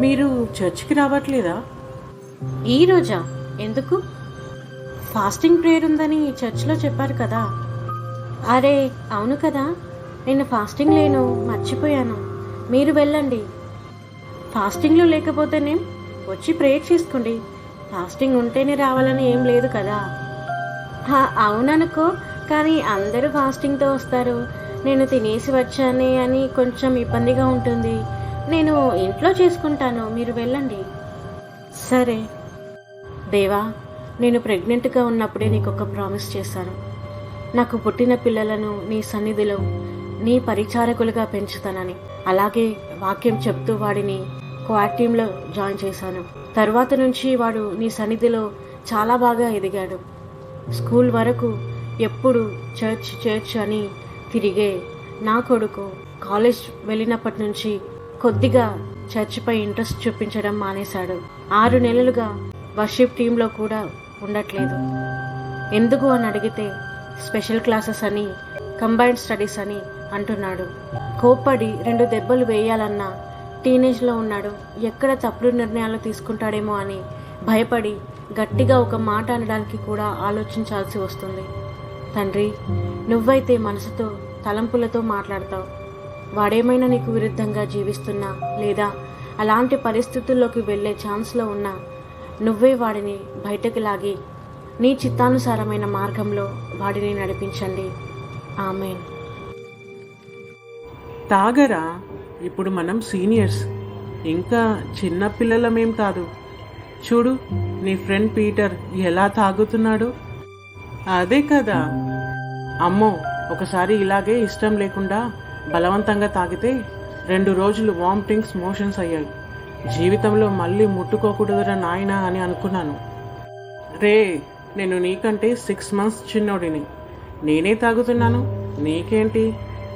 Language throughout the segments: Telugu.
మీరు చర్చ్కి రావట్లేదా? ఈ రోజా? ఎందుకు? ఫాస్టింగ్ ప్రేయర్ ఉందని చర్చ్లో చెప్పారు కదా. అరే అవును కదా. నేను ఫాస్టింగ్ లేను మర్చిపోయాను. మీరు వెళ్ళండి. ఫాస్టింగ్లో లేకపోతేనే వచ్చి ప్రేయర్ చేసుకోండి. ఫాస్టింగ్ ఉంటేనే రావాలని ఏం లేదు కదా. అవుననుకో కానీ అందరూ ఫాస్టింగ్తో వస్తారు. నేను తినేసి వచ్చానే అని కొంచెం ఇబ్బందిగా ఉంటుంది. నేను ఇంట్లో చేసుకుంటాను మీరు వెళ్ళండి. సరే. దేవా నేను ప్రెగ్నెంట్గా ఉన్నప్పుడే నీకు ఒక ప్రామిస్ చేశాను. నాకు పుట్టిన పిల్లలను నీ సన్నిధిలో నీ పరిచారకులుగా పెంచుతానని. అలాగే వాక్యం చెప్తూ వాడిని క్వాటీంలో జాయిన్ చేశాను. తర్వాత నుంచి వాడు నీ సన్నిధిలో చాలా బాగా ఎదిగాడు. స్కూల్ వరకు ఎప్పుడు చర్చ్ చర్చ్ అని తిరిగే నా కొడుకు కాలేజ్ వెళ్ళినప్పటి నుంచి కొద్దిగా చర్చిపై ఇంట్రెస్ట్ చూపించడం మానేశాడు. ఆరు నెలలుగా వర్షిప్ టీంలో కూడా ఉండట్లేదు. ఎందుకు అని అడిగితే స్పెషల్ క్లాసెస్ అని కంబైన్డ్ స్టడీస్ అని అంటున్నాడు. కోప్పడి రెండు దెబ్బలు వేయాలన్నా టీనేజ్లో ఉన్నాడు. ఎక్కడ తప్పుడు నిర్ణయాలు తీసుకుంటాడేమో అని భయపడి గట్టిగా ఒక మాట అనడానికి కూడా ఆలోచించాల్సి వస్తుంది. తండ్రి నువ్వైతే మనసుతో తలంపులతో మాట్లాడతావు. వాడేమైనా నీకు విరుద్ధంగా జీవిస్తున్నా లేదా అలాంటి పరిస్థితుల్లోకి వెళ్ళే ఛాన్స్లో ఉన్నా నువ్వే వాడిని బయటకు లాగి నీ చిత్తానుసారమైన మార్గంలో వాడిని నడిపించండి. ఆమెన్. తాగరా? ఇప్పుడు మనం సీనియర్స్. ఇంకా చిన్న పిల్లలమేం కాదు. చూడు నీ ఫ్రెండ్ పీటర్ ఎలా తాగుతున్నాడు? అదే కదా. అమ్మో ఒకసారి ఇలాగే ఇష్టం లేకుండా బలవంతంగా తాగితే రెండు రోజులు వామిటింగ్స్ మోషన్స్ అయ్యాయి. జీవితంలో మళ్ళీ ముట్టుకోకూడదురా నాయనా అని అనుకున్నాను. రే నేను నీకంటే సిక్స్ మంత్స్ చిన్నోడిని. నేనే తాగుతున్నాను. నీకేంటి?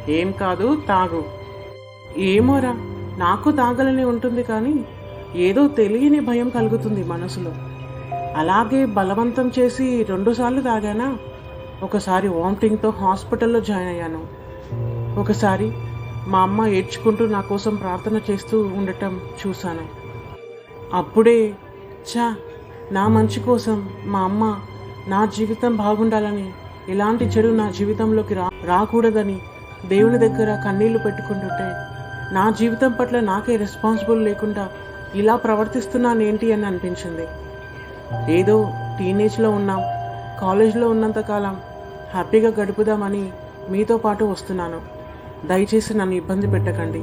ఏం కాదు తాగు. ఏమోరా నాకు తాగాలని ఉంటుంది కానీ ఏదో తెలియని భయం కలుగుతుంది మనసులో. అలాగే బలవంతం చేసి రెండుసార్లు తాగానా? ఒకసారి వామిటింగ్తో హాస్పిటల్లో జాయిన్ అయ్యాను. ఒకసారి మా అమ్మ ఏడ్చుకుంటూ నా కోసం ప్రార్థన చేస్తూ ఉండటం చూశాను. అప్పుడే చా నా మంచి కోసం మా అమ్మ నా జీవితం బాగుండాలని ఎలాంటి చెడు నా జీవితంలోకి రా రాకూడదని దేవుని దగ్గర కన్నీళ్ళు పెట్టుకుంటుంటే నా జీవితం పట్ల నాకే రెస్పాన్సిబుల్ లేకుండా ఇలా ప్రవర్తిస్తున్నాను ఏంటి అని అనిపించింది. ఏదో టీనేజ్లో ఉన్నాం కాలేజ్లో ఉన్నంతకాలం హ్యాపీగా గడుపుదామని మీతో పాటు వస్తున్నాను. దయచేసి నన్ను ఇబ్బంది పెట్టకండి.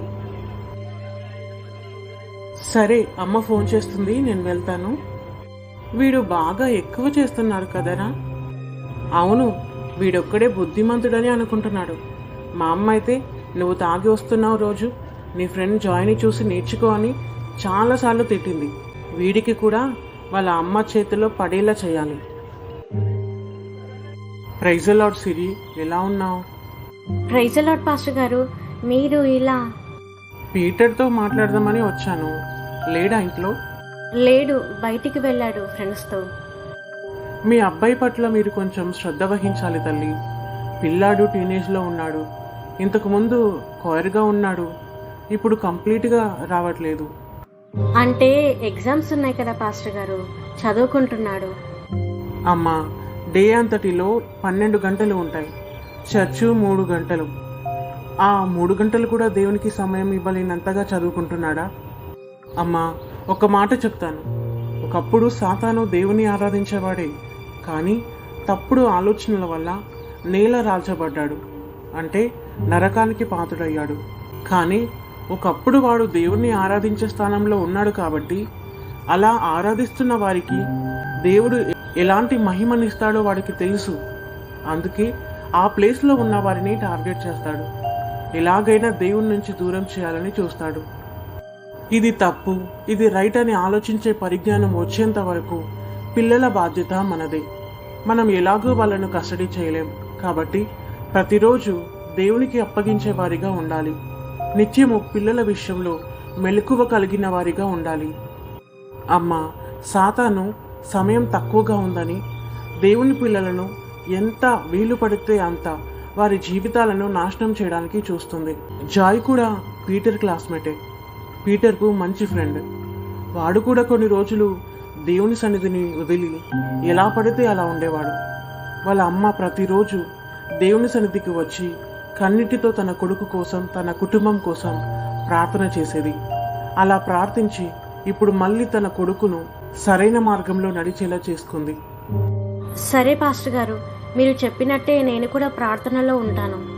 సరే అమ్మ ఫోన్ చేస్తుంది నేను వెళ్తాను. వీడు బాగా ఎక్కువ చేస్తున్నాడు కదరా. అవును వీడొక్కడే బుద్ధిమంతుడని అనుకుంటున్నాడు. మా అమ్మ అయితే నువ్వు తాగి వస్తున్నావు రోజు నీ ఫ్రెండ్ జాయిని చూసి నేర్చుకో అని చాలాసార్లు తిట్టింది. వీడికి కూడా వాళ్ళ అమ్మ చేతిలో పడేలా చేయాలి. ప్రైజలాడ్ సిరి ఎలా ఉన్నావు? ప్రైజ్ లాడ్ పాస్టర్ గారు మీరు ఇలా పీటర్తో మాట్లాడదామని వచ్చాను. లేడా ఇంట్లో? లేడు బయటికి వెళ్ళాడు ఫ్రెండ్స్తో. మీ అబ్బాయి పట్ల మీరు కొంచెం శ్రద్ధ వహించాలి తల్లి. పిల్లాడు టీనేజ్లో ఉన్నాడు. ఇంతకు ముందు కోయర్గా ఉన్నాడు. ఇప్పుడు కంప్లీట్గా రావట్లేదు. అంటే ఎగ్జామ్స్ ఉన్నాయి కదా పాస్టర్ గారు చదువుకుంటున్నాడు. అమ్మా డే అంతటిలో పన్నెండు గంటలు ఉంటాయి. చర్చు మూడు గంటలు. ఆ మూడు గంటలు కూడా దేవునికి సమయం ఇవ్వలేనంతగా చదువుకుంటున్నాడా? అమ్మా ఒక మాట చెప్తాను. ఒకప్పుడు సాతాను దేవుని ఆరాధించేవాడే కానీ తప్పుడు ఆలోచనల వల్ల నేల రాల్చబడ్డాడు. అంటే నరకానికి పాతుడయ్యాడు కానీ ఒకప్పుడు వాడు దేవుణ్ణి ఆరాధించే స్థానంలో ఉన్నాడు కాబట్టి అలా ఆరాధిస్తున్న వారికి దేవుడు ఎలాంటి మహిమనిస్తాడో వాడికి తెలుసు. అందుకే ఆ ప్లేస్లో ఉన్న వారిని టార్గెట్ చేస్తాడు. ఎలాగైనా దేవుని నుంచి దూరం చేయాలని చూస్తాడు. ఇది తప్పు ఇది రైట్ అని ఆలోచించే పరిజ్ఞానం వచ్చేంత వరకు పిల్లల బాధ్యత మనదే. మనం ఎలాగో వాళ్ళను కస్టడీ చేయలేం. కాబట్టి ప్రతిరోజు దేవునికి అప్పగించే వారిగా ఉండాలి. నిత్యము పిల్లల విషయంలో మెలకువ కలిగిన వారిగా ఉండాలి. అమ్మ సాతాను సమయం తక్కువగా ఉందని దేవుని పిల్లలను ఎంత వీలు పడితే అంత వారి జీవితాలను నాశనం చేయడానికి చూస్తుంది. జాయ్ కూడా పీటర్ క్లాస్మేటే. పీటర్కు మంచి ఫ్రెండ్. వాడు కూడా కొన్ని రోజులు దేవుని సన్నిధిని వదిలి ఎలా పడితే అలా ఉండేవాడు. వాళ్ళ అమ్మ ప్రతిరోజు దేవుని సన్నిధికి వచ్చి కన్నిటితో తన కొడుకు కోసం తన కుటుంబం కోసం ప్రార్థన చేసేది. అలా ప్రార్థించి ఇప్పుడు మళ్ళీ తన కొడుకును సరైన మార్గంలో నడిచేలా చేసుకుంది. సరే పాస్టర్ గారు మీరు చెప్పినట్టే నేను కూడా ప్రార్థనలో ఉంటాను.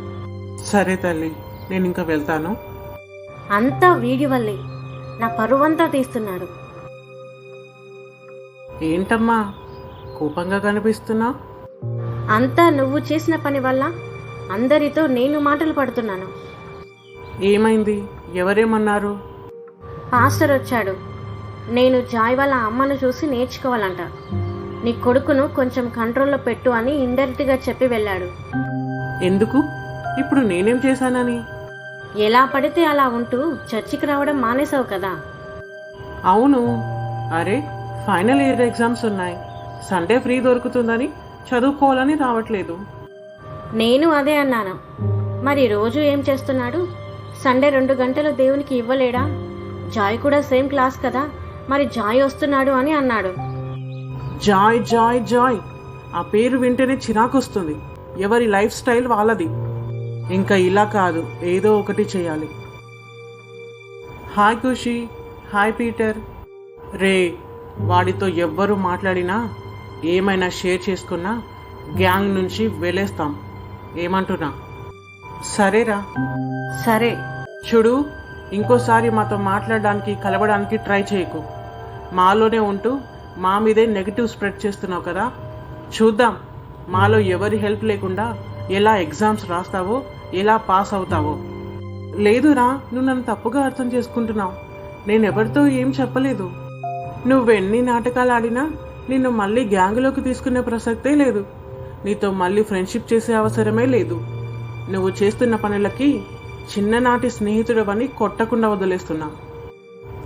సరే తల్లి నేను ఇంకా వెళ్తాను. అంతా వీడి వల్లే నా పరువంతా తీస్తున్నాడు. ఏంటమ్మా కోపంగా కనిపిస్తున్నా? అంతా నువ్వు చేసిన పని వల్ల అందరితో నేను మాటలు పడుతున్నాను. ఏమైంది? ఎవరేమన్నారు? పాస్టర్ వచ్చాడు. నేను జాయ్ వాళ్ళ అమ్మను చూసి నేర్చుకోవాలంట. నీ కొడుకును కొంచెం కంట్రోల్లో పెట్టు అని ఇండైరెక్ట్గా చెప్పి వెళ్ళాడు. ఎందుకు? ఇప్పుడు నేనేం చేశానని? ఎలా పడితే అలా ఉంటూ చర్చికి రావడం మానేసావు కదా. అవును. అరే ఫైనల్ ఇయర్ ఎగ్జామ్స్ ఉన్నాయి. సండే ఫ్రీ దొరుకుతుందని చదువుకోవాలని రావట్లేదు. నేను అదే అన్నాను. మరి రోజు ఏం చేస్తున్నాడు? సండే రెండు గంటలు దేవునికి ఇవ్వలేడా? జాయ్ కూడా సేమ్ క్లాస్ కదా. మరి జాయ్ వస్తున్నాడు అని అన్నాడు. Joy Joy Joy. ఆ పేరు వింటేనే చిరాకు వస్తుంది ఎవరి లైఫ్ స్టైల్ వాళ్ళది. ఇంకా ఇలా కాదు ఏదో ఒకటి చేయాలి. Hi Khushi hi Peter. రే వాడితో ఎవ్వరు మాట్లాడినా ఏమైనా షేర్ చేసుకున్నా గ్యాంగ్ నుంచి వెళ్ళేస్తాం. ఏమంటున్నా? సరేరా. సరే. చూడు ఇంకోసారి మాతో మాట్లాడడానికి కలవడానికి ట్రై చేయకు. మాలోనే ఉంటూ మా మీదే నెగిటివ్ స్ప్రెడ్ చేస్తున్నావు కదా చూద్దాం. మాలో ఎవరి హెల్ప్ లేకుండా ఎలా ఎగ్జామ్స్ రాస్తావో ఎలా పాస్ అవుతావో. లేదురా నువ్వు నన్ను తప్పుగా అర్థం చేసుకుంటున్నావు. నేను ఎవరితో ఏం చెప్పలేదు. నువ్వెన్ని నాటకాలు ఆడినా నిన్ను మళ్ళీ గ్యాంగ్లోకి తీసుకునే ప్రసక్తే లేదు. నీతో మళ్ళీ ఫ్రెండ్షిప్ చేసే అవసరమే లేదు. నువ్వు చేస్తున్న పనులకి చిన్ననాటి స్నేహితుడవని కొట్టకుండా వదిలేస్తున్నా.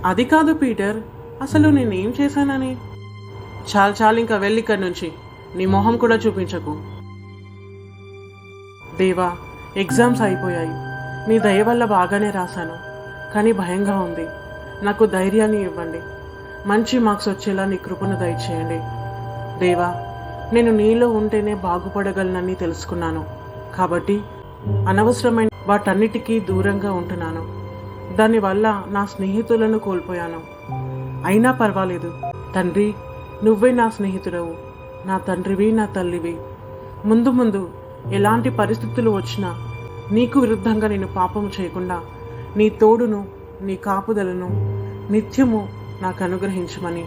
అది కాదు పీటర్ అసలు నేనేం చేశానని? చాలు చాలు ఇంకా వెళ్ళి ఇక్కడి నుంచి. నీ మొహం కూడా చూపించకు. దేవా ఎగ్జామ్స్ అయిపోయాయి. నీ దయ వల్ల బాగానే రాశాను. కానీ భయంగా ఉంది. నాకు ధైర్యాన్ని ఇవ్వండి. మంచి మార్క్స్ వచ్చేలా నీ కృపను దయచేయండి. దేవా నేను నీలో ఉంటేనే బాగుపడగలనని తెలుసుకున్నాను. కాబట్టి అనవసరమైన వాటన్నిటికీ దూరంగా ఉంటున్నాను. దానివల్ల నా స్నేహితులను కోల్పోయాను. అయినా పర్వాలేదు. తండ్రి నువ్వే నా స్నేహితుడవు. నా తండ్రివి నా తల్లివి. ముందు ముందు ఎలాంటి పరిస్థితులు వచ్చినా నీకు విరుద్ధంగా నేను పాపము చేయకుండా నీ తోడును నీ కాపుదలను నిత్యము నాకు అనుగ్రహించమని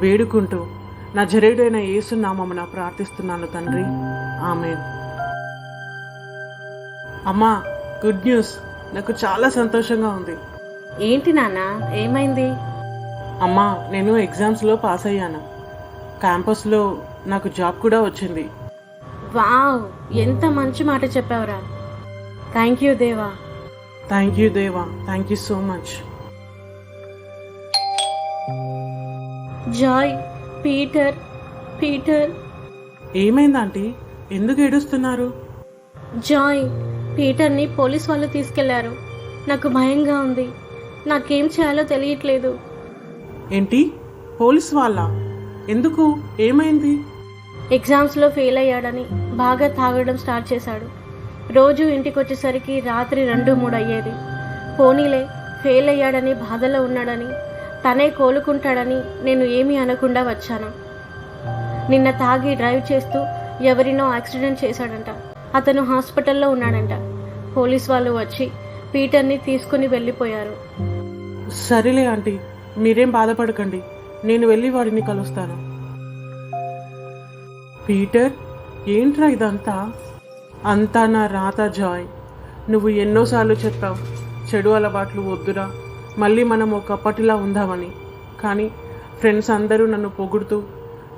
వేడుకుంటూ నా జరేడైన యేసునామమున ప్రార్థిస్తున్నాను తండ్రి. ఆమెన్. అమ్మా గుడ్ న్యూస్. నాకు చాలా సంతోషంగా ఉంది. ఏంటి నాన్న ఏమైంది? అమ్మా నేను ఎగ్జామ్స్లో పాస్ అయ్యాను. క్యాంపస్లో నాకు జాబ్ కూడా వచ్చింది. వావ్! ఎంత మంచి మాట చెప్పావురా. Thank you Deva. Thank you Deva. Thank you so much. Joy Peter Peter. ఏమైంది ఆంటీ? ఎందుకు ఏడుస్తున్నారు? జాయ్ పీటర్ని పోలీస్ వాళ్ళు తీసుకెళ్ళారు. నాకు భయంగా ఉంది. నాకేం చేయాలో తెలియట్లేదు. ఏంటి? పోలీస్ వాళ్ళ? ఎందుకు? ఏమైంది? ఎగ్జామ్స్లో ఫెయిల్ అయ్యాడని బాగా తాగడం స్టార్ట్ చేశాడు. రోజు ఇంటికి వచ్చేసరికి రాత్రి రెండు మూడు అయ్యేది పోనీలే ఫెయిల్ అయ్యాడని బాధలో ఉన్నాడని తనే కోలుకుంటాడని నేను ఏమీ అనకుండా వచ్చాను. నిన్న తాగి డ్రైవ్ చేస్తూ ఎవరినో యాక్సిడెంట్ చేశాడంట. అతను హాస్పిటల్లో ఉన్నాడంట. పోలీస్ వాళ్ళు వచ్చి పీటర్ని తీసుకుని వెళ్ళిపోయారు. సరేలే ఆంటీ మీరేం బాధపడకండి. నేను వెళ్ళి వాడిని కలుస్తాను. పీటర్ ఏంట్రా ఇదంతా? అంతా నా రాత జాయ్. నువ్వు ఎన్నోసార్లు చెప్పావు చెడు అలవాట్లు వద్దురా మళ్ళీ మనం ఒకప్పటిలా ఉందామని. కానీ ఫ్రెండ్స్ అందరూ నన్ను పొగుడుతూ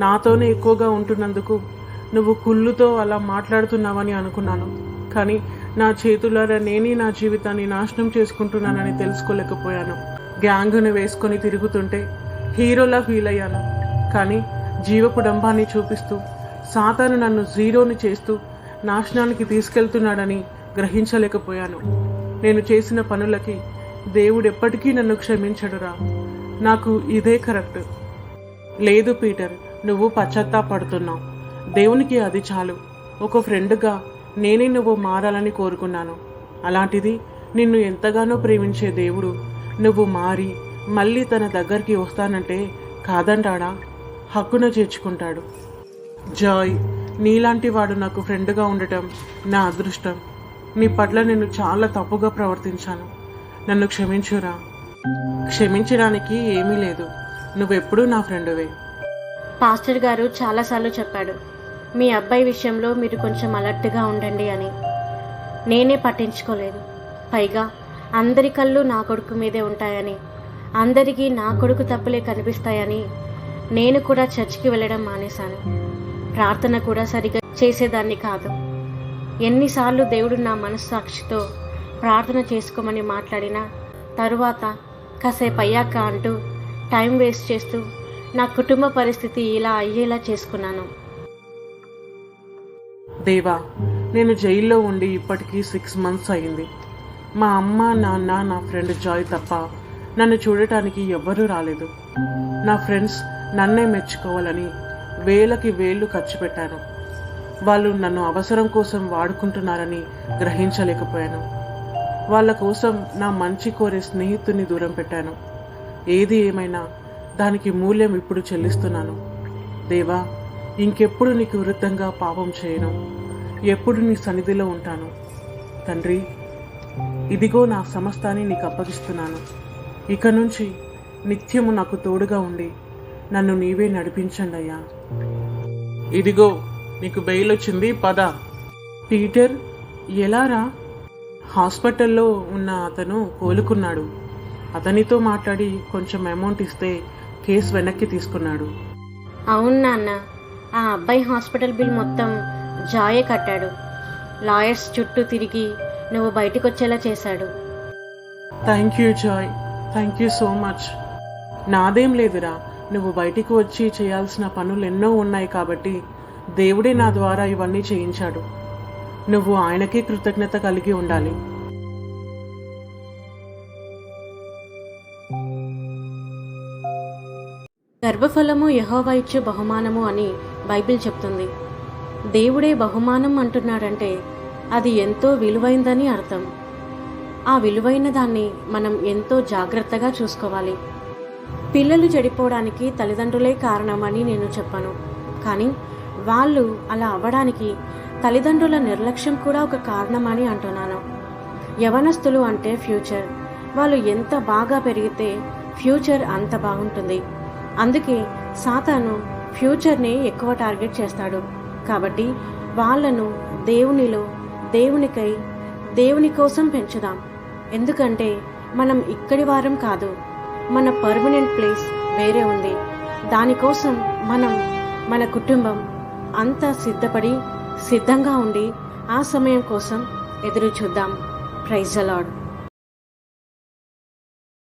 నాతోనే ఎక్కువగా ఉంటున్నందుకు నువ్వు కుళ్ళుతో అలా మాట్లాడుతున్నావని అనుకున్నాను. కానీ నా చేతులారా నేనే నా జీవితాన్ని నాశనం చేసుకుంటున్నానని తెలుసుకోలేకపోయాను. గ్యాంగ్ను వేసుకొని తిరుగుతుంటే హీరోలా ఫీల్ అయ్యాను. కానీ జీవపుడంబాన్ని చూపిస్తూ సాతాను నన్ను జీరోని చేస్తూ నాశనానికి తీసుకెళ్తున్నాడని గ్రహించలేకపోయాను. నేను చేసిన పనులకి దేవుడు ఎప్పటికీ నన్ను క్షమించడురా. నాకు ఇదే కరెక్ట్. లేదు పీటర్ నువ్వు పశ్చాత్తాపడుతున్నావు. దేవునికి అది చాలు. ఒక ఫ్రెండ్గా నేనే నువ్వు మారాలని కోరుకున్నాను. అలాంటిది నిన్ను ఎంతగానో ప్రేమించే దేవుడు నువ్వు మారి మళ్ళీ తన దగ్గరికి వస్తానంటే కాదంటాడా? హక్కున చేర్చుకుంటాడు. జాయ్ నీలాంటి వాడు నాకు ఫ్రెండ్గా ఉండటం నా అదృష్టం. నీ పట్ల నేను చాలా తప్పుగా ప్రవర్తించాను. నన్ను క్షమించురా. క్షమించడానికి ఏమీ లేదు. నువ్వెప్పుడూ నా ఫ్రెండువే. పాస్టర్ గారు చాలాసార్లు చెప్పాడు మీ అబ్బాయి విషయంలో మీరు కొంచెం అలర్ట్గా ఉండండి అని. నేనే పట్టించుకోలేదు. పైగా అందరి కళ్ళు నా కొడుకు మీదే ఉంటాయని. అందరికీ నా కొడుకు తప్పులే కనిపిస్తాయని నేను కూడా చర్చికి వెళ్ళడం మానేశాను. ప్రార్థన కూడా సరిగా చేసేదాన్ని కాదు. ఎన్నిసార్లు దేవుడు నా మనస్సాక్షితో ప్రార్థన చేసుకోమని మాట్లాడినా తరువాత కాసేపు అయ్యాక అంటూ టైం వేస్ట్ చేస్తూ నా కుటుంబ పరిస్థితి ఇలా అయ్యేలా చేసుకున్నాను. దేవా నేను జైల్లో ఉండి ఇప్పటికీ సిక్స్ మంత్స్ అయింది. మా అమ్మ నాన్న నా ఫ్రెండ్ జాయ్ తప్ప నన్ను చూడటానికి ఎవ్వరూ రాలేదు. నా ఫ్రెండ్స్ నన్నే మెచ్చుకోవాలని వేలకి వేళ్ళు ఖర్చు పెట్టాను. వాళ్ళు నన్ను అవసరం కోసం వాడుకుంటున్నారని గ్రహించలేకపోయాను. వాళ్ళ కోసం నా మంచి కోరే స్నేహితుని దూరం పెట్టాను. ఏది ఏమైనా దానికి మూల్యం ఇప్పుడు చెల్లిస్తున్నాను. దేవా ఇంకెప్పుడు నీకు విరుద్ధంగా పాపం చేయను. ఎప్పుడు నీ సన్నిధిలో ఉంటాను. తండ్రి ఇదిగో నా సమస్తాన్ని నీకు అప్పగిస్తున్నాను. ఇక నుంచి నిత్యము నాకు తోడుగా ఉండి నన్ను నీవే నడిపించండి అయ్యా ఇదిగో నీకు బెయిల్ వచ్చింది పద. పీటర్ ఎలారా హాస్పిటల్లో ఉన్న అతను కోలుకున్నాడు. అతనితో మాట్లాడి కొంచెం అమౌంట్ ఇస్తే కేసు వెనక్కి తీసుకున్నాడు. అవును నాన్న ఆ అబ్బాయి హాస్పిటల్ బిల్ మొత్తం జాయే కట్టాడు. లాయర్స్ చుట్టూ తిరిగి నువ్వు బయటకు వచ్చేలా చేశాడు. Thank you Joy. Thank you so much నాదేం లేదురా. నువ్వు బయటికి వచ్చి చేయాల్సిన పనులు ఎన్నో ఉన్నాయి కాబట్టి దేవుడే నా ద్వారా ఇవన్నీ చేయించాడు. నువ్వు ఆయనకే కృతజ్ఞత కలిగి ఉండాలి. గర్భఫలము యహోవా ఇచ్చే బహుమానము అని బైబిల్ చెప్తుంది. దేవుడే బహుమానం అంటున్నాడంటే అది ఎంతో విలువైందని అర్థం. ఆ విలువైన దాన్ని మనం ఎంతో జాగ్రత్తగా చూసుకోవాలి. పిల్లలు చెడిపోవడానికి తల్లిదండ్రులే కారణమని నేను చెప్పాను. కానీ వాళ్ళు అలా అవ్వడానికి తల్లిదండ్రుల నిర్లక్ష్యం కూడా ఒక కారణమని అంటున్నాను. యవనస్తులు అంటే ఫ్యూచర్. వాళ్ళు ఎంత బాగా పెరిగితే ఫ్యూచర్ అంత బాగుంటుంది. అందుకే సాతాను ఫ్యూచర్ని ఎక్కువ టార్గెట్ చేస్తాడు. కాబట్టి వాళ్ళను దేవునిలో దేవునికై దేవుని కోసం పెంచుదాం. ఎందుకంటే మనం ఇక్కడి వారం కాదు మన పర్మనెంట్ ప్లేస్ వేరే ఉంది. దానికోసం మనం మన కుటుంబం అంతా సిద్ధపడి సిద్ధంగా ఉండి ఆ సమయం కోసం ఎదురు చూద్దాం ప్రైజ్ అలాడ్